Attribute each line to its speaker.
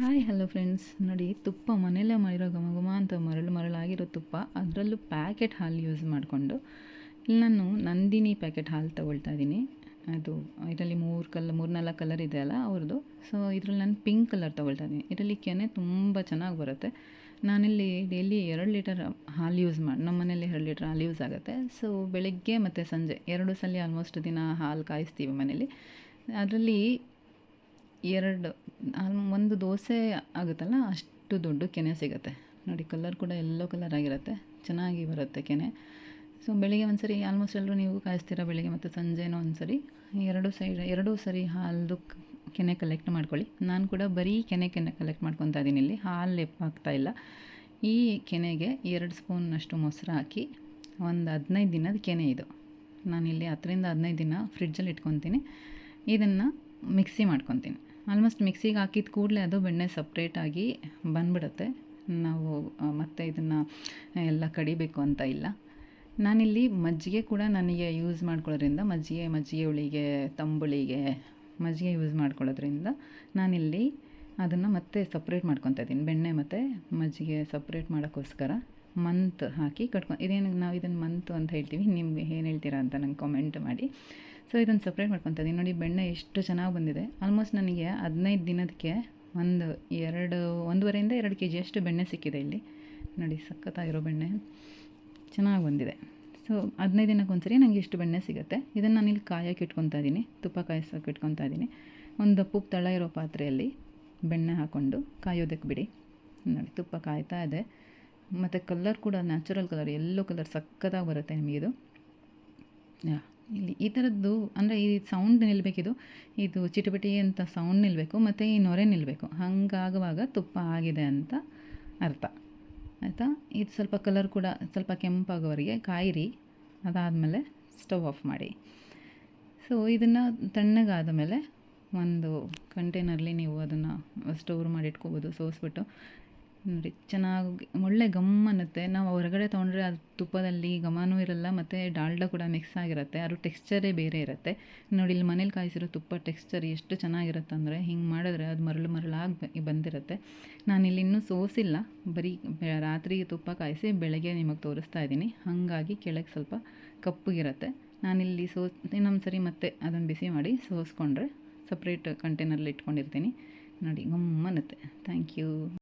Speaker 1: Hi hello friends ನೋಡಿ, ತುಪ್ಪ ಮನೆಯಲ್ಲೇ ಮಾಡಿರೋ ಘಮ ಅಂತ ಮರಳು ಮರಳಾಗಿರೋ ತುಪ್ಪ, ಅದರಲ್ಲೂ ಪ್ಯಾಕೆಟ್ ಹಾಲು ಯೂಸ್ ಮಾಡಿಕೊಂಡು, ಇಲ್ಲಿ ನಾನು ನಂದಿನಿ ಪ್ಯಾಕೆಟ್ ಹಾಲು ತೊಗೊಳ್ತಾ ಇದ್ದೀನಿ. ಅದು ಇದರಲ್ಲಿ ಮೂರು ಕಲ್ ಮೂರು ನಾಲ್ಕು ಕಲರ್ ಇದೆ ಅಲ್ಲ ಅವ್ರದ್ದು. ಸೊ ಇದರಲ್ಲಿ ನಾನು ಪಿಂಕ್ ಕಲರ್ ತೊಗೊಳ್ತಾ ಇದ್ದೀನಿ. ಇದರಲ್ಲಿ ಕೆನೆ ತುಂಬ ಚೆನ್ನಾಗಿ ಬರುತ್ತೆ. ನಾನಿಲ್ಲಿ ಡೈಲಿ ಎರಡು ಲೀಟರ್ ಹಾಲು ಯೂಸ್ ಮಾಡಿ, ನಮ್ಮ ಮನೇಲಿ ಎರಡು ಲೀಟರ್ ಹಾಲು ಯೂಸ್ ಆಗುತ್ತೆ. ಸೊ ಬೆಳಗ್ಗೆ ಮತ್ತು ಸಂಜೆ, ಎರಡು ಸಲ ಆಲ್ಮೋಸ್ಟ್ ದಿನ ಹಾಲು ಕಾಯಿಸ್ತೀವಿ ಮನೇಲಿ ಅದರಲ್ಲಿ ಎರಡು ಒಂದು ದೋಸೆ ಆಗುತ್ತಲ್ಲ, ಅಷ್ಟು ದೊಡ್ಡ ಕೆನೆ ಸಿಗುತ್ತೆ. ನೋಡಿ ಕಲರ್ ಕೂಡ ಎಲ್ಲೋ ಕಲರ್ ಆಗಿರುತ್ತೆ. ಚೆನ್ನಾಗಿ ಬರುತ್ತೆ ಕೆನೆ. ಸೊ ಬೆಳಿಗ್ಗೆ ಒಂದು ಸರಿ ಆಲ್ಮೋಸ್ಟ್ ಎಲ್ಲರೂ ನೀವು ಕಾಯಿಸ್ತೀರ ಬೆಳಿಗ್ಗೆ ಮತ್ತು ಸಂಜೆನೂ ಒಂದು ಸರಿ ಎರಡು ಸೈಡ್ ಎರಡೂ ಸರಿ ಹಾಲ್ದು ಕೆನೆ ಕಲೆಕ್ಟ್ ಮಾಡ್ಕೊಳ್ಳಿ. ನಾನು ಕೂಡ ಬರೀ ಕೆನೆ ಕೆನೆ ಕಲೆಕ್ಟ್ ಮಾಡ್ಕೊತಾ ಇದ್ದೀನಿ ಇಲ್ಲಿ. ಹಾಲು ಹಾಕ್ತಾ ಇಲ್ಲ. ಈ ಕೆನೆಗೆ ಎರಡು ಸ್ಪೂನ್ನಷ್ಟು ಮೊಸರು ಹಾಕಿ ಒಂದು ಹದಿನೈದು ದಿನದ ಕೆನೆ ಇದು. ನಾನಿಲ್ಲಿ ಹತ್ತರಿಂದ ಹದಿನೈದು ದಿನ ಫ್ರಿಡ್ಜಲ್ಲಿ ಇಟ್ಕೊತೀನಿ. ಇದನ್ನು ಮಿಕ್ಸಿ ಮಾಡ್ಕೊತೀನಿ. ಆಲ್ಮೋಸ್ಟ್ ಮಿಕ್ಸಿಗೆ ಹಾಕಿದ ಕೂಡಲೇ ಅದು ಬೆಣ್ಣೆ ಸಪ್ರೇಟಾಗಿ ಬಂದ್ಬಿಡುತ್ತೆ. ನಾವು ಮತ್ತೆ ಇದನ್ನು ಎಲ್ಲ ಕಡಿಬೇಕು ಅಂತ ಇಲ್ಲ. ನಾನಿಲ್ಲಿ ಮಜ್ಜಿಗೆ ಕೂಡ ನನಗೆ ಯೂಸ್ ಮಾಡ್ಕೊಳ್ಳೋದ್ರಿಂದ, ಮಜ್ಜಿಗೆ ಮಜ್ಜಿಗೆ ಹುಳಿಗೆ, ತಂಬುಳಿಗೆ ಮಜ್ಜಿಗೆ ಯೂಸ್ ಮಾಡ್ಕೊಳ್ಳೋದ್ರಿಂದ ನಾನಿಲ್ಲಿ ಅದನ್ನು ಮತ್ತೆ ಸಪ್ರೇಟ್ ಮಾಡ್ಕೊತಾ ಇದ್ದೀನಿ. ಬೆಣ್ಣೆ ಮತ್ತು ಮಜ್ಜಿಗೆ ಸಪ್ರೇಟ್ ಮಾಡೋಕ್ಕೋಸ್ಕರ. ಮಂತ್ ಹಾಕಿ ಕಟ್ಕೊಂಡು ಇದೇನು ನಾವು ಇದನ್ನು ಮಂತ್ ಅಂತ ಹೇಳ್ತೀವಿ, ನಿಮಗೆ ಏನು ಹೇಳ್ತೀರಾ ಅಂತ ನಂಗೆ ಕಾಮೆಂಟ್ ಮಾಡಿ. ಸೊ ಇದನ್ನು ಸಪ್ರೇಟ್ ಇದ್ದೀನಿ ನೋಡಿ, ಬೆಣ್ಣೆ ಎಷ್ಟು ಚೆನ್ನಾಗಿ ಬಂದಿದೆ. ಆಲ್ಮೋಸ್ಟ್ ನನಗೆ ಹದಿನೈದು ದಿನದಕ್ಕೆ ಒಂದು ಎರಡು, ಒಂದೂವರೆಯಿಂದ ಎರಡು ಕೆ ಜಿಯಷ್ಟು ಬೆಣ್ಣೆ ಸಿಕ್ಕಿದೆ ಇಲ್ಲಿ. ನೋಡಿ, ಸಖತ್ತಾಗಿರೋ ಬೆಣ್ಣೆ. ಚೆನ್ನಾಗಿ ಬಂದಿದೆ. ಸೊ ಹದಿನೈದು ದಿನಕ್ಕೆ ಒಂದ್ಸರಿ ನನಗೆ ಇಷ್ಟು ಬೆಣ್ಣೆ ಸಿಗುತ್ತೆ. ಇದನ್ನು ಇಲ್ಲಿ ಕಾಯಕ್ಕೆ ಇಟ್ಕೊತಾ ಇದ್ದೀನಿ ತುಪ್ಪ ಕಾಯಿಸೋಕೆ ಇಟ್ಕೊತಾ ಇದ್ದೀನಿ ಒಂದು ದಪ್ಪ ತಳ ಇರೋ ಪಾತ್ರೆಯಲ್ಲಿ ಬೆಣ್ಣೆ ಹಾಕ್ಕೊಂಡು ಕಾಯೋದಕ್ಕೆ ಬಿಡಿ. ನೋಡಿ, ತುಪ್ಪ ಕಾಯ್ತಾ ಇದೆ. ಮತ್ತು ಕಲರ್ ಕೂಡ ನ್ಯಾಚುರಲ್ ಕಲರ್ ಎಲ್ಲೋ ಕಲರ್ ಸಕ್ಕತ್ತಾಗಿ ಬರುತ್ತೆ ನಿಮಗಿದು ಇದು. ಇಲ್ಲಿ ಈ ಥರದ್ದು ಅಂದರೆ ಈ ಸೌಂಡ್ ನಿಲ್ಲಬೇಕಿದು ಇದು. ಚಿಟಪಟಿ ಅಂತ ಸೌಂಡ್ ನಿಲ್ಲಬೇಕು ಮತ್ತು ಈ ನೊರೆ ನಿಲ್ಲಬೇಕು ಹಾಗಾಗುವಾಗ ತುಪ್ಪ ಆಗಿದೆ ಅಂತ ಅರ್ಥ. ಆಯಿತಾ? ಇದು ಸ್ವಲ್ಪ ಕಲರ್ ಕೂಡ ಸ್ವಲ್ಪ ಕೆಂಪಾಗೋವರೆಗೆ ಕಾಯಿರಿ ಅದಾದಮೇಲೆ ಸ್ಟವ್ ಆಫ್ ಮಾಡಿ. ಸೊ ಇದನ್ನು ತಣ್ಣಗಾದ ಮೇಲೆ ಒಂದು ಕಂಟೈನರ್ಲಿ ನೀವು ಅದನ್ನು ಸ್ಟೋರ್ ಮಾಡಿ ಇಟ್ಕೋಬೋದು ಸೋಸ್ಬಿಟ್ಟು. ನೋಡಿ, ಚೆನ್ನಾಗಿ ಒಳ್ಳೆ ಗಮ್ ಅನ್ನುತ್ತೆ ನಾವು ಹೊರಗಡೆ ತೊಗೊಂಡ್ರೆ ಅದು ತುಪ್ಪದಲ್ಲಿ ಘಮನೂ ಇರಲ್ಲ, ಮತ್ತು ಡಾಲ್ಡ ಕೂಡ ಮಿಕ್ಸ್ ಆಗಿರುತ್ತೆ. ಅದು ಟೆಕ್ಸ್ಚರೇ ಬೇರೆ ಇರುತ್ತೆ. ನೋಡಿ, ಇಲ್ಲಿ ಮನೇಲಿ ಕಾಯಿಸಿರೋ ತುಪ್ಪ ಟೆಕ್ಸ್ಚರ್ ಎಷ್ಟು ಚೆನ್ನಾಗಿರುತ್ತೆ ಅಂದರೆ ಹಿಂಗೆ ಮಾಡಿದ್ರೆ ಅದು ಮರಳು ಮರಳಾಗಿ ಬಂದಿರುತ್ತೆ. ನಾನಿಲ್ಲಿ ಇನ್ನೂ ಸೋಸಿಲ್ಲ. ಬರೀ ರಾತ್ರಿ ತುಪ್ಪ ಕಾಯಿಸಿ ಬೆಳಗ್ಗೆ ನಿಮಗೆ ತೋರಿಸ್ತಾ ಇದ್ದೀನಿ. ಹಾಗಾಗಿ ಕೆಳಗೆ ಸ್ವಲ್ಪ ಕಪ್ಪಗಿರುತ್ತೆ ನಾನಿಲ್ಲಿ ಸೋಸ್, ಇನ್ನೊಂದು ಸರಿ ಮತ್ತೆ ಅದನ್ನು ಬಿಸಿ ಮಾಡಿ ಸೋಸ್ಕೊಂಡ್ರೆ ಸಪ್ರೇಟ್ ಕಂಟೈನರ್ಲಿ ಇಟ್ಕೊಂಡಿರ್ತೀನಿ. ನೋಡಿ, ಗಮ್ಮನ್ನುತ್ತೆ. Thank you